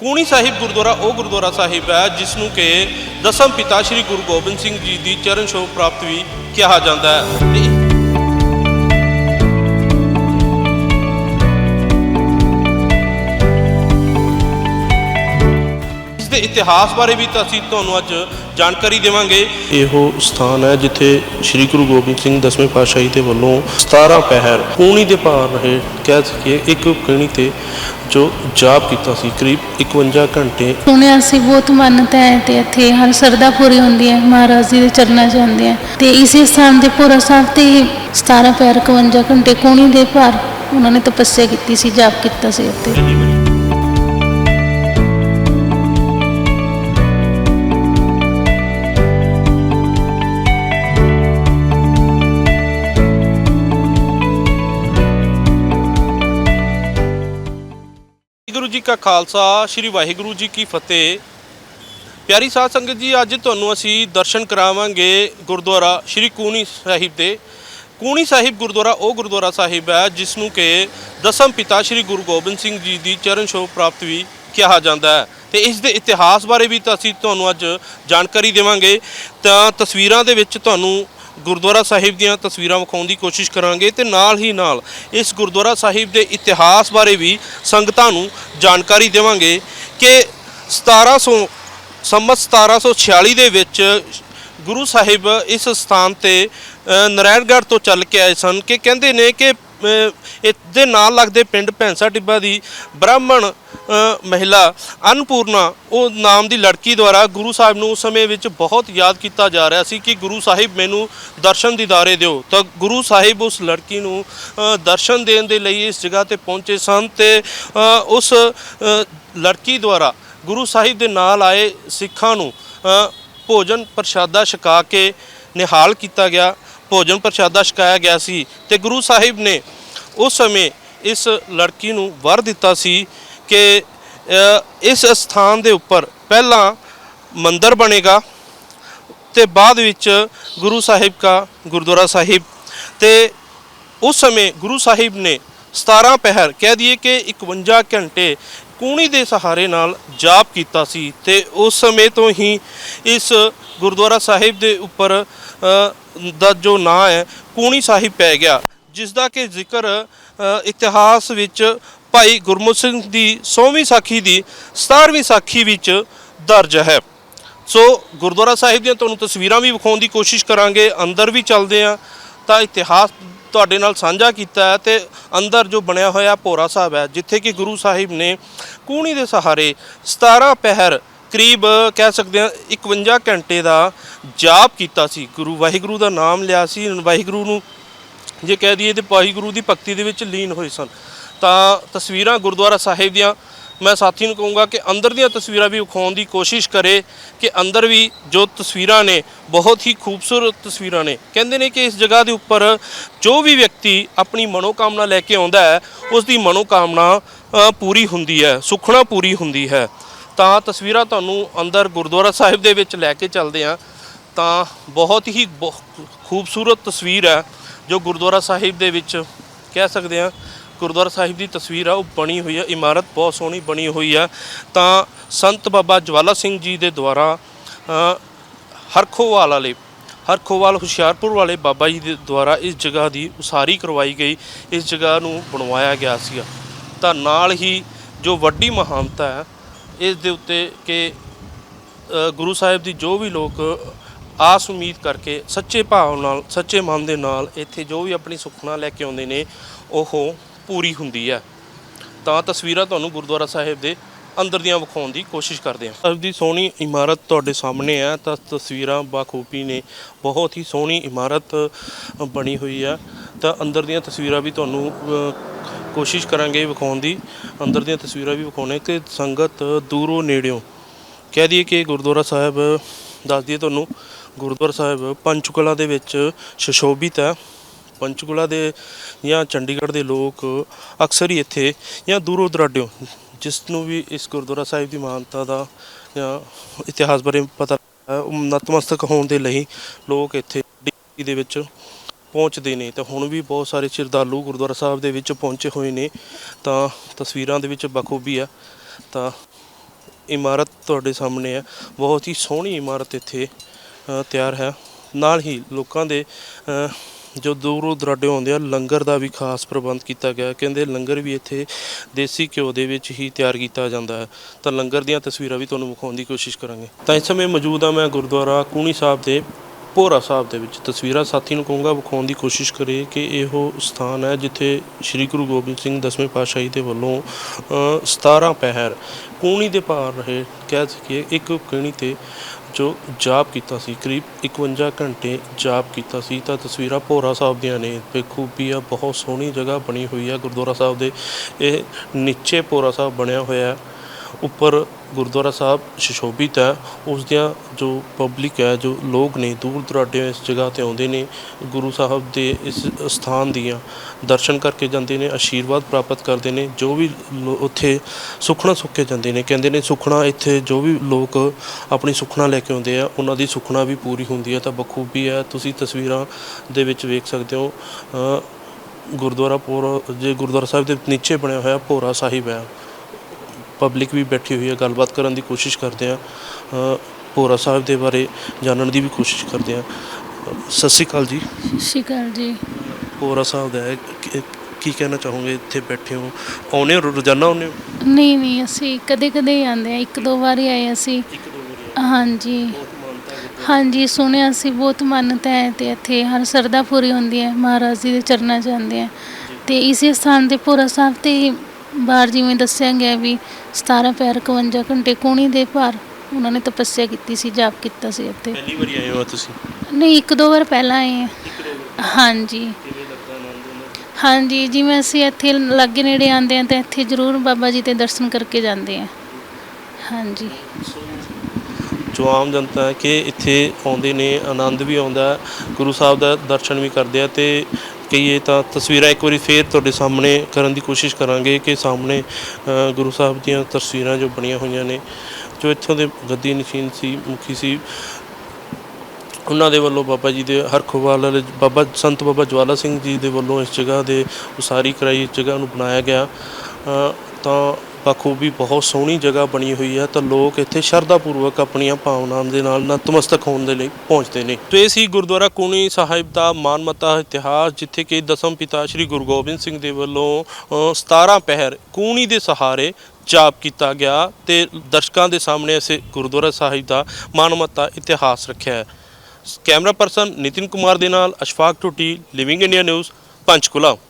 ਕੂਣੀ ਸਾਹਿਬ ਗੁਰਦੁਆਰਾ, ਉਹ ਗੁਰਦੁਆਰਾ ਸਾਹਿਬ ਹੈ ਜਿਸ ਨੂੰ ਕਿ ਦਸਮ ਪਿਤਾ ਸ੍ਰੀ ਗੁਰੂ ਗੋਬਿੰਦ ਸਿੰਘ ਜੀ ਦੀ ਚਰਨ ਛੋਹ ਪ੍ਰਾਪਤ ਵੀ ਕਿਹਾ ਜਾਂਦਾ ਹੈ। ਤੇ ਇਤਿਹਾਸ ਬਾਰੇ ਵੀ ਤਾਂ ਅਸੀਂ ਤੁਹਾਨੂੰ ਅੱਜ ਜਾਣਕਾਰੀ ਦੇਵਾਂਗੇ। ਇਹੋ ਸਥਾਨ ਹੈ ਜਿੱਥੇ ਸ੍ਰੀ ਗੁਰੂ ਗੋਬਿੰਦ ਸਿੰਘ ਦਸਵੇਂ ਪਾਤਸ਼ਾਹੀ ਦੇ ਵੱਲੋਂ 17 ਪਹਿਰ ਕੂਣੀ ਦੇ ਭਾਰ ਰਹੇ ਕਹਿ ਸਕੀਏ ਇੱਕ ਕਣੀ ਤੇ ਜੋ ਜਾਪ ਕੀਤਾ ਸੀ ਕਰੀਬ 51 ਘੰਟੇ ਸੁਣਿਆ ਸੀ ਬਹੁਤ ਮਾਨਤਾ ਹੈ ਤੇ ਇੱਥੇ ਹਰ ਸਰਦਾ ਪੂਰੀ ਹੁੰਦੀ ਹੈ ਮਹਾਰਾਜ ਜੀ ਦੇ ਚਰਨਾਂ 'ਚ ਜਾਂਦੇ ਆ ਤੇ ਇਸੇ ਸਥਾਨ ਦੇ ਪੂਰਾ ਸਾਹਿਬ ਤੇ ਹੀ 17 ਪੈਰ 51 ਘੰਟੇ ਕੋਣੀ ਦੇ ਭਾਰ ਉਹਨਾਂ ਨੇ ਤਪੱਸਿਆ ਕੀਤੀ ਸੀ ਜਾਪ ਕੀਤਾ ਸੀ ਉੱਤੇ ਕਾ ਖਾਲਸਾ, ਸ੍ਰੀ ਵਾਹਿਗੁਰੂ ਜੀ ਕੀ ਫਤਿਹ। ਪਿਆਰੀ ਸਾਧ ਸੰਗਤ ਜੀ, ਅੱਜ ਤੁਹਾਨੂੰ ਅਸੀਂ ਦਰਸ਼ਨ ਕਰਾਵਾਂਗੇ ਗੁਰਦੁਆਰਾ ਸ੍ਰੀ ਕੂਣੀ ਸਾਹਿਬ ਦੇ। ਕੂਣੀ ਸਾਹਿਬ ਗੁਰਦੁਆਰਾ, ਉਹ ਗੁਰਦੁਆਰਾ ਸਾਹਿਬ ਹੈ ਜਿਸ ਨੂੰ ਕਿ ਦਸਮ ਪਿਤਾ ਸ੍ਰੀ ਗੁਰੂ ਗੋਬਿੰਦ ਸਿੰਘ ਜੀ ਦੀ ਚਰਨ ਛੋਹ ਪ੍ਰਾਪਤ ਵੀ ਕਿਹਾ ਜਾਂਦਾ ਹੈ। ਤੇ ਇਸ ਦੇ ਇਤਿਹਾਸ ਬਾਰੇ ਵੀ ਤਾਂ ਅਸੀਂ ਤੁਹਾਨੂੰ ਅੱਜ ਜਾਣਕਾਰੀ ਦੇਵਾਂਗੇ। ਤਾਂ ਤਸਵੀਰਾਂ ਦੇ ਵਿੱਚ ਤੁਹਾਨੂੰ ਗੁਰਦੁਆਰਾ ਸਾਹਿਬ ਦੀਆਂ ਤਸਵੀਰਾਂ ਵਿਖਾਉਣ ਦੀ ਕੋਸ਼ਿਸ਼ ਕਰਾਂਗੇ ਤੇ ਨਾਲ ਹੀ ਨਾਲ ਇਸ ਗੁਰਦੁਆਰਾ ਸਾਹਿਬ ਦੇ ਇਤਿਹਾਸ ਬਾਰੇ ਵੀ ਸੰਗਤਾਂ ਨੂੰ ਜਾਣਕਾਰੀ ਦੇਵਾਂਗੇ ਕਿ 1700 ਸੰਮਤ 1746 ਦੇ ਵਿੱਚ ਗੁਰੂ ਸਾਹਿਬ ਇਸ ਸਥਾਨ ਤੇ ਅ, ਤੋਂ ਚੱਲ ਕੇ ਆਏ ਸਨ ਕਿ ਕਹਿੰਦੇ ਨੇ ਕਿ ਇਸ ਦੇ ਨਾਲ ਲੱਗਦੇ ਪਿੰਡ ਭੈਂਸਾ ਟਿੱਬਾ ਦੀ ਬ੍ਰਾਹਮਣ ਮਹਿਲਾ ਅਨਪੂਰਨਾ, ਉਹ ਨਾਮ ਦੀ ਲੜਕੀ ਦੁਆਰਾ ਗੁਰੂ ਸਾਹਿਬ ਨੂੰ ਉਸ ਸਮੇਂ ਵਿੱਚ ਬਹੁਤ ਯਾਦ ਕੀਤਾ ਜਾ ਰਿਹਾ ਸੀ ਕਿ ਗੁਰੂ ਸਾਹਿਬ ਮੈਨੂੰ ਦਰਸ਼ਨ ਦੀਦਾਰੇ ਦਿਓ। ਤਾਂ ਗੁਰੂ ਸਾਹਿਬ ਉਸ ਲੜਕੀ ਨੂੰ ਦਰਸ਼ਨ ਦੇਣ ਦੇ ਲਈ ਇਸ ਜਗ੍ਹਾ ਤੇ ਪਹੁੰਚੇ ਸਨ ਤੇ ਉਸ ਲੜਕੀ ਦੁਆਰਾ ਗੁਰੂ ਸਾਹਿਬ ਦੇ ਨਾਲ ਆਏ ਸਿੱਖਾਂ ਨੂੰ ਭੋਜਨ ਪ੍ਰਸ਼ਾਦਾ ਛਕਾ ਕੇ ਨਿਹਾਲ ਕੀਤਾ ਗਿਆ, ਭੋਜਨ ਪ੍ਰਸ਼ਾਦਾ ਛਕਾਇਆ ਗਿਆ ਸੀ ਤੇ ਗੁਰੂ ਸਾਹਿਬ ਨੇ ਉਸ ਸਮੇਂ ਇਸ ਲੜਕੀ ਨੂੰ ਵਰ ਦਿੱਤਾ ਸੀ ਕਿ ਇਸ ਸਥਾਨ ਦੇ ਉੱਪਰ ਪਹਿਲਾਂ ਮੰਦਰ ਬਣੇਗਾ ਤੇ ਬਾਅਦ ਵਿੱਚ ਗੁਰੂ ਸਾਹਿਬ ਦਾ ਗੁਰਦੁਆਰਾ ਸਾਹਿਬ ਤੇ ਉਸ ਸਮੇਂ ਗੁਰੂ ਸਾਹਿਬ ਨੇ 17 ਪਹਿਰ ਕਹਿ ਦਈਏ ਕਿ 51 ਘੰਟੇ ਕੂਣੀ ਦੇ ਸਹਾਰੇ ਨਾਲ ਜਾਪ ਕੀਤਾ ਸੀ ਤੇ ਉਸ ਸਮੇਂ ਤੋਂ ਹੀ ਇਸ ਗੁਰਦੁਆਰਾ ਸਾਹਿਬ ਦੇ ਉੱਪਰ ਦਾ ਜੋ ਨਾਂ ਹੈ ਕੂਣੀ ਸਾਹਿਬ ਪੈ ਗਿਆ ਜਿਸ ਦਾ ਕਿ ਜ਼ਿਕਰ ਇਤਿਹਾਸ ਵਿੱਚ ਭਾਈ ਗੁਰਮੁਖ ਸਿੰਘ ਦੀ 100ਵੀਂ ਸਾਖੀ ਦੀ 17ਵੀਂ ਸਾਖੀ ਵਿੱਚ ਦਰਜ ਹੈ। ਸੋ ਗੁਰਦੁਆਰਾ ਸਾਹਿਬ ਦੀਆਂ ਤੁਹਾਨੂੰ ਤਸਵੀਰਾਂ ਵੀ ਵਿਖਾਉਣ ਦੀ ਕੋਸ਼ਿਸ਼ ਕਰਾਂਗੇ। ਅੰਦਰ ਵੀ ਚੱਲਦੇ ਆ ਤਾਂ ਇਤਿਹਾਸ ਤੁਹਾਡੇ ਨਾਲ ਸਾਂਝਾ ਕੀਤਾ ਹੈ ਤੇ ਅੰਦਰ ਜੋ ਬਣਿਆ ਹੋਇਆ ਭੋਰਾ ਸਾਹਿਬ ਹੈ, ਜਿੱਥੇ ਕਿ ਗੁਰੂ ਸਾਹਿਬ ਨੇ ਕੂਣੀ ਦੇ ਸਹਾਰੇ 17 ਪਹਿਰ ਕਰੀਬ ਕਹਿ ਸਕਦੇ ਆ 51 ਘੰਟੇ ਦਾ ਜਾਪ ਕੀਤਾ ਸੀ। ਗੁਰੂ ਵਾਹਿਗੁਰੂ ਦਾ ਨਾਮ ਲਿਆ ਸੀ। ਵਾਹਿਗੁਰੂ ਨੂੰ ਜੇ ਕਹਿ ਦਈਏ ਤੇ ਵਾਹਿਗੁਰੂ ਦੀ ਭਗਤੀ ਦੇ ਵਿੱਚ ਲੀਨ ਹੋਏ ਸਨ। ਤਾਂ ਤਸਵੀਰਾਂ ਗੁਰਦੁਆਰਾ ਸਾਹਿਬ ਦੀਆਂ, ਮੈਂ ਸਾਥੀ ਨੂੰ ਕਹੂੰਗਾ ਕਿ ਅੰਦਰ ਦੀਆਂ ਤਸਵੀਰਾਂ ਵੀ ਵਿਖਾਉਣ ਦੀ ਕੋਸ਼ਿਸ਼ ਕਰੇ ਕਿ ਅੰਦਰ ਵੀ ਜੋ ਤਸਵੀਰਾਂ ਨੇ, ਬਹੁਤ ਹੀ ਖੂਬਸੂਰਤ ਤਸਵੀਰਾਂ ਨੇ। ਕਹਿੰਦੇ ਨੇ ਕਿ ਇਸ ਜਗ੍ਹਾ ਦੇ ਉੱਪਰ ਜੋ ਵੀ ਵਿਅਕਤੀ ਆਪਣੀ ਮਨੋਕਾਮਨਾ ਲੈ ਕੇ ਆਉਂਦਾ ਹੈ ਉਸ ਦੀ ਮਨੋਕਾਮਨਾ ਪੂਰੀ ਹੁੰਦੀ ਹੈ ਸੁਖਣਾ ਪੂਰੀ ਹੁੰਦੀ ਹੈ। ਤਾਂ ਤਸਵੀਰਾਂ ਤੁਹਾਨੂੰ ਅੰਦਰ ਗੁਰਦੁਆਰਾ ਸਾਹਿਬ ਦੇ ਵਿੱਚ ਲੈ ਕੇ ਚੱਲਦੇ ਹਾਂ। ਤਾਂ ਬਹੁਤ ਹੀ ਬਹੁ- ਖੂਬਸੂਰਤ ਤਸਵੀਰ ਹੈ, ਜੋ ਗੁਰਦੁਆਰਾ ਸਾਹਿਬ ਦੇ ਵਿੱਚ ਕਹਿ ਸਕਦੇ ਹਾਂ ਗੁਰਦੁਆਰਾ ਸਾਹਿਬ ਦੀ ਤਸਵੀਰ ਆ ਉਹ ਬਣੀ ਹੋਈ ਹੈ ਇਮਾਰਤ ਬਹੁਤ ਸੋਹਣੀ ਬਣੀ ਹੋਈ ਆ। ਤਾਂ ਸੰਤ ਬਾਬਾ ਜਵਾਲਾ ਸਿੰਘ ਜੀ ਦੇ ਦੁਆਰਾ ਅ, ਹਰਖੋਵਾਲ ਵਾਲੇ ਹਰਖੋਵਾਲ ਹੁਸ਼ਿਆਰਪੁਰ ਵਾਲੇ ਬਾਬਾ ਜੀ ਦੇ ਦੁਆਰਾ ਇਸ ਜਗ੍ਹਾ ਦੀ ਉਸਾਰੀ ਕਰਵਾਈ ਗਈ। ਇਸ ਜਗ੍ਹਾ ਨੂੰ ਬਣਵਾਇਆ ਗਿਆ ਸੀਗਾ। ਤਾਂ ਨਾਲ ਹੀ ਜੋ ਵੱਡੀ ਮਹਾਨਤਾ ਹੈ ਇਸ ਦੇ ਉੱਤੇ ਕਿ ਗੁਰੂ ਸਾਹਿਬ ਦੀ ਜੋ ਵੀ ਲੋਕ ਆਸ ਉਮੀਦ ਕਰਕੇ ਸੱਚੇ ਭਾਵ ਨਾਲ ਸੱਚੇ ਮਨ ਦੇ ਨਾਲ ਇੱਥੇ ਜੋ ਵੀ ਆਪਣੀ ਸੁਖਨਾ ਲੈ ਕੇ ਆਉਂਦੇ ਨੇ ਉਹ ਪੂਰੀ ਹੁੰਦੀ ਹੈ ਤਾਂ ਤਸਵੀਰਾਂ ਤੁਹਾਨੂੰ ਗੁਰਦੁਆਰਾ ਸਾਹਿਬ ਦੇ ਅੰਦਰ ਦੀਆਂ ਵਿਖਾਉਣ ਦੀ ਕੋਸ਼ਿਸ਼ ਕਰਦੇ ਹਾਂ। ਸਾਹਿਬ ਦੀ ਸੋਹਣੀ ਇਮਾਰਤ ਤੁਹਾਡੇ ਸਾਹਮਣੇ ਹੈ ਤਾਂ ਤਸਵੀਰਾਂ ਬਾਖੂਬੀ ਨੇ ਬਹੁਤ ਹੀ ਸੋਹਣੀ ਇਮਾਰਤ ਬਣੀ ਹੋਈ ਹੈ ਤਾਂ ਅੰਦਰ ਦੀਆਂ ਤਸਵੀਰਾਂ ਵੀ ਤੁਹਾਨੂੰ ਕੋਸ਼ਿਸ਼ ਕਰਾਂਗੇ ਵਿਖਾਉਣ ਦੀ। ਅੰਦਰ ਦੀਆਂ ਤਸਵੀਰਾਂ ਵੀ ਵਿਖਾਉਣੇ ਕਿ ਸੰਗਤ ਦੂਰੋਂ ਨੇੜਿਓਂ। ਕਹਿ ਦਈਏ ਕਿ ਗੁਰਦੁਆਰਾ ਸਾਹਿਬ, ਦੱਸ ਦਈਏ ਤੁਹਾਨੂੰ, ਗੁਰਦੁਆਰਾ ਸਾਹਿਬ ਪੰਚਕੁਲਾ ਦੇ ਵਿੱਚ ਸ਼ਸ਼ੋਭਿਤ ਹੈ ਪੰਚਕੂਲਾ ਦੇ ਜਾਂ ਚੰਡੀਗੜ੍ਹ ਦੇ ਲੋਕ ਅਕਸਰ ਹੀ ਇੱਥੇ ਜਾਂ ਦੂਰੋਂ ਦਰਾਡਿਓਂ ਜਿਸ ਨੂੰ ਵੀ ਇਸ ਗੁਰਦੁਆਰਾ ਸਾਹਿਬ ਦੀ ਮਾਨਤਾ ਦਾ ਜਾਂ ਇਤਿਹਾਸ ਬਾਰੇ ਪਤਾ ਉਹ ਨਤਮਸਤਕ ਹੋਣ ਦੇ ਲਈ ਲੋਕ ਇੱਥੇ ਡੀ ਦੇ ਵਿੱਚ ਪਹੁੰਚਦੇ ਨੇ। ਤਾਂ ਹੁਣ ਵੀ ਬਹੁਤ ਸਾਰੇ ਸ਼ਰਧਾਲੂ ਗੁਰਦੁਆਰਾ ਸਾਹਿਬ ਦੇ ਵਿੱਚ ਪਹੁੰਚੇ ਹੋਏ ਨੇ। ਤਾਂ ਤਸਵੀਰਾਂ ਦੇ ਵਿੱਚ ਬਖੂਬੀ ਆ। ਤਾਂ ਇਮਾਰਤ ਤੁਹਾਡੇ ਸਾਹਮਣੇ ਹੈ ਬਹੁਤ ਹੀ ਸੋਹਣੀ ਇਮਾਰਤ ਇੱਥੇ ਤਿਆਰ ਹੈ। ਨਾਲ ਹੀ ਲੋਕਾਂ ਦੇ ਜੋ ਦੂਰੋਂ ਦੁਰਾਡੇ ਆਉਂਦੇ ਆ ਲੰਗਰ ਦਾ ਵੀ ਖਾਸ ਪ੍ਰਬੰਧ ਕੀਤਾ ਗਿਆ। ਕਹਿੰਦੇ ਲੰਗਰ ਵੀ ਇੱਥੇ ਦੇਸੀ ਘਿਓ ਦੇ ਵਿੱਚ ਹੀ ਤਿਆਰ ਕੀਤਾ ਜਾਂਦਾ ਹੈ। ਤਾਂ ਲੰਗਰ ਦੀਆਂ ਤਸਵੀਰਾਂ ਵੀ ਤੁਹਾਨੂੰ ਵਿਖਾਉਣ ਦੀ ਕੋਸ਼ਿਸ਼ ਕਰਾਂਗੇ। ਤਾਂ ਇਸ ਸਮੇਂ ਮੌਜੂਦ ਆ ਮੈਂ ਗੁਰਦੁਆਰਾ ਕੂਣੀ ਸਾਹਿਬ ਦੇ ਭੋਰਾ ਸਾਹਿਬ ਦੇ ਵਿੱਚ। ਤਸਵੀਰਾਂ ਸਾਥੀ ਨੂੰ ਕਹੂੰਗਾ ਵਿਖਾਉਣ ਦੀ ਕੋਸ਼ਿਸ਼ ਕਰੇ ਕਿ ਇਹੋ ਸਥਾਨ ਹੈ ਜਿੱਥੇ ਸ੍ਰੀ ਗੁਰੂ ਗੋਬਿੰਦ ਸਿੰਘ ਦਸਵੇਂ ਪਾਤਸ਼ਾਹੀ ਦੇ ਵੱਲੋਂ ਅ, 17 ਪਹਿਰ ਕੂਣੀ ਦੇ ਭਾਰ ਰਹੇ ਕਹਿ ਸਕੀਏ ਇੱਕ ਕਣੀ ਤੇ ਜੋ ਜਾਪ ਕੀਤਾ ਸੀ, ਕਰੀਬ 51 ਘੰਟੇ ਜਾਪ ਕੀਤਾ ਸੀ, ਤਾਂ ਤਸਵੀਰਾਂ ਭੋਰਾ ਸਾਹਿਬ ਦੀਆਂ ਨੇ। ਬੇਖੂਬੀ ਆ ਬਹੁਤ ਸੋਹਣੀ ਜਗ੍ਹਾ ਬਣੀ ਹੋਈ ਆ ਗੁਰਦੁਆਰਾ ਸਾਹਿਬ ਦੇ। ਇਹ ਨੀਚੇ ਭੋਰਾ ਸਾਹਿਬ ਬਣਿਆ ਹੋਇਆ ਉੱਪਰ ਗੁਰਦੁਆਰਾ ਸਾਹਿਬ ਸੁਸ਼ੋਭਿਤ ਹੈ। ਉਸ ਦੀਆਂ ਜੋ ਪਬਲਿਕ ਹੈ, ਜੋ ਲੋਕ ਨੇ, ਦੂਰ ਦੁਰਾਡੇ ਇਸ ਜਗ੍ਹਾ ਤੇ ਆਉਂਦੇ ਨੇ, ਗੁਰੂ ਸਾਹਿਬ ਦੇ ਇਸ ਸਥਾਨ ਦੀਆਂ ਦਰਸ਼ਨ ਕਰਕੇ ਜਾਂਦੇ ਨੇ, ਆਸ਼ੀਰਵਾਦ ਪ੍ਰਾਪਤ ਕਰਦੇ ਨੇ, ਜੋ ਵੀ ਲੋ- ਉੱਥੇ ਸੁਖਣਾ ਸੁੱਕੇ ਜਾਂਦੇ ਨੇ। ਕਹਿੰਦੇ ਨੇ ਸੁਖਣਾ ਇੱਥੇ ਜੋ ਵੀ ਲੋਕ ਆਪਣੀ ਸੁਖਣਾ ਲੈ ਕੇ ਆਉਂਦੇ ਆ, ਉਹਨਾਂ ਦੀ ਸੁਖਣਾ ਵੀ ਪੂਰੀ ਹੁੰਦੀ ਹੈ, ਤਾਂ ਬਖੂਬੀ ਹੈ। ਤੁਸੀਂ ਤਸਵੀਰਾਂ ਦੇ ਵਿੱਚ ਵੇਖ ਸਕਦੇ ਹੋ ਗੁਰਦੁਆਰਾ ਪੋਰਾ, ਜੇ ਗੁਰਦੁਆਰਾ ਸਾਹਿਬ ਦੇ ਨੀਚੇ ਬਣਿਆ ਹੋਇਆ ਭੋਰਾ ਸਾਹਿਬ ਹੈ। ਪਬਲਿਕ ਵੀ ਬੈਠੀ ਹੋਈ ਹੈ ਗੱਲਬਾਤ ਕਰਨ ਦੀ ਕੋਸ਼ਿਸ਼ ਕਰਦੇ ਆ ਭੋਰਾ ਸਾਹਿਬ ਦੇ ਬਾਰੇ ਜਾਣਨ ਦੀ ਵੀ ਕੋਸ਼ਿਸ਼ ਕਰਦੇ ਆ ਸਤਿ ਸ਼੍ਰੀ ਅਕਾਲ ਜੀ। ਸਤਿ ਸ਼੍ਰੀ ਅਕਾਲ ਜੀ। ਭੋਰਾ ਸਾਹਿਬ ਦਾ ਹੈ ਕੀ- ਕੀ ਕਹਿਣਾ ਚਾਹੋਗੇ? ਇੱਥੇ ਬੈਠੇ ਹੋ। ਆਉਨੇ ਹੋ ਰੋਜ਼ਾਨਾ ਆਉਨੇ ਹੋ? ਨਹੀਂ ਨਹੀਂ ਅਸੀਂ ਕਦੇ ਕਦੇ ਆਉਂਦੇ ਆ ਇੱਕ ਦੋ ਵਾਰੀ ਆਏ ਅਸੀਂ। ਇੱਕ ਦੋ ਵਾਰੀ ਹਾਂਜੀ। ਬਹੁਤ ਮਾਨਤਾ ਹੈ ਹਾਂਜੀ ਸੁਣਿਆ ਸੀ ਬਹੁਤ ਮਾਨਤਾ ਹੈ ਤੇ ਇੱਥੇ ਹਰ ਸਰਦਾ ਪੂਰੀ ਹੁੰਦੀ ਹੈ। ਮਹਾਰਾਜ ਜੀ ਦੇ ਚਰਨਾਂ 'ਚ ਆਉਂਦੇ ਆ ਤੇ ਇਸੇ ਸਥਾਨ ਤੇ ਭੋਰਾ ਸਾਹਿਬ ਤੇ ਬਾਹਰ ਜਿਵੇਂ ਦੱਸਿਆ ਗਿਆ ਵੀ 17 ਪੈਰ 51 ਘੰਟੇ ਕੋਣੀ ਦੇ ਭਾਰ ਉਹਨਾਂ ਨੇ ਤਪੱਸਿਆ ਕੀਤੀ ਸੀ ਜਾਪ ਕੀਤਾ ਸੀ ਇੱਥੇ ਪਹਿਲੀ ਵਾਰੀ ਆਏ ਹੋ ਤੁਸੀਂ? ਨਹੀਂ ਇੱਕ ਦੋ ਵਾਰ ਪਹਿਲਾਂ ਆਏ ਵਾਰ? ਹਾਂਜੀ। ਕਿਵੇਂ ਲੱਗਦਾ ਆਨੰਦ ਉਹਨਾਂ ਦਾ? ਹਾਂਜੀ ਜਿਵੇਂ ਅਸੀਂ ਇੱਥੇ ਲਾਗੇ ਨੇੜੇ ਆਉਂਦੇ ਆ ਤਾਂ ਇੱਥੇ ਜ਼ਰੂਰ ਬਾਬਾ ਜੀ ਦੇ ਦਰਸ਼ਨ ਕਰਕੇ ਜਾਂਦੇ ਆ ਹਾਂਜੀ। ਜੋ ਆਮ ਜਨਤਾ ਹੈ ਕਿ ਇੱਥੇ ਆਉਂਦੇ ਨੇ ਆਨੰਦ ਵੀ ਆਉਂਦਾ ਹੈ, ਗੁਰੂ ਸਾਹਿਬ ਦਾ ਦਰਸ਼ਨ ਵੀ ਕਰਦੇ ਆ ਤੇ ਕਹੀਏ ਤਾਂ ਤਸਵੀਰਾਂ ਇੱਕ ਵਾਰੀ ਫੇਰ ਤੁਹਾਡੇ ਸਾਹਮਣੇ ਕਰਨ ਦੀ ਕੋਸ਼ਿਸ਼ ਕਰਾਂਗੇ ਕਿ ਸਾਹਮਣੇ ਗੁਰੂ ਸਾਹਿਬ ਦੀਆਂ ਤਸਵੀਰਾਂ ਜੋ ਬਣੀਆਂ ਹੋਈਆਂ ਨੇ, ਜੋ ਇੱਥੋਂ ਦੇ ਗੱਦੀ ਨਸ਼ੀਨ ਸੀ, ਮੁਖੀ ਸੀ, ਉਹਨਾਂ ਦੇ ਵੱਲੋਂ ਬਾਬਾ ਜੀ ਦੇ ਹਰਖੋਵਾਲ ਵਾਲੇ ਬਾਬਾ ਸੰਤ ਬਾਬਾ ਜਵਾਲਾ ਸਿੰਘ ਜੀ ਦੇ ਵੱਲੋਂ ਇਸ ਜਗ੍ਹਾ ਦੇ ਉਸਾਰੀ ਕਰਾਈ ਇਸ ਜਗ੍ਹਾ ਨੂੰ ਬਣਾਇਆ ਗਿਆ। ਤਾਂ ਬਖੂਬੀ ਬਹੁਤ ਸੋਹਣੀ ਜਗ੍ਹਾ ਬਣੀ ਹੋਈ ਹੈ ਤਾਂ ਲੋਕ ਇੱਥੇ ਸ਼ਰਧਾ ਪੂਰਵਕ ਆਪਣੀਆਂ ਭਾਵਨਾਵਾਂ ਦੇ ਨਾਲ ਨਤਮਸਤਕ ਹੋਣ ਦੇ ਲਈ ਪਹੁੰਚਦੇ ਨੇ। ਤੇ ਇਹ ਸੀ ਗੁਰਦੁਆਰਾ ਕੂਣੀ ਸਾਹਿਬ ਦਾ ਮਾਨਮਤਾ ਇਤਿਹਾਸ ਜਿੱਥੇ ਕਿ ਦਸਮ ਪਿਤਾ ਸ੍ਰੀ ਗੁਰੂ ਗੋਬਿੰਦ ਸਿੰਘ ਦੇ ਵੱਲੋਂ ਅ, 17 ਪਹਿਰ ਕੂਣੀ ਦੇ ਸਹਾਰੇ ਜਾਪ ਕੀਤਾ ਗਿਆ ਤੇ ਦਰਸ਼ਕਾਂ ਦੇ ਸਾਹਮਣੇ ਅਸੀਂ ਗੁਰਦੁਆਰਾ ਸਾਹਿਬ ਦਾ ਮਾਨਮਤਾ ਇਤਿਹਾਸ ਰੱਖਿਆ ਹੈ। ਕੈਮਰਾ ਪਰਸਨ ਨਿਤਿਨ ਕੁਮਾਰ ਦੇ ਨਾਲ ਅਸ਼ਫਾਕ ਟੁੱਟੀ ਲਿਵਿੰਗ ਇੰਡੀਆ ਨਿਊਜ਼ ਪੰਚਕੁਲਾ।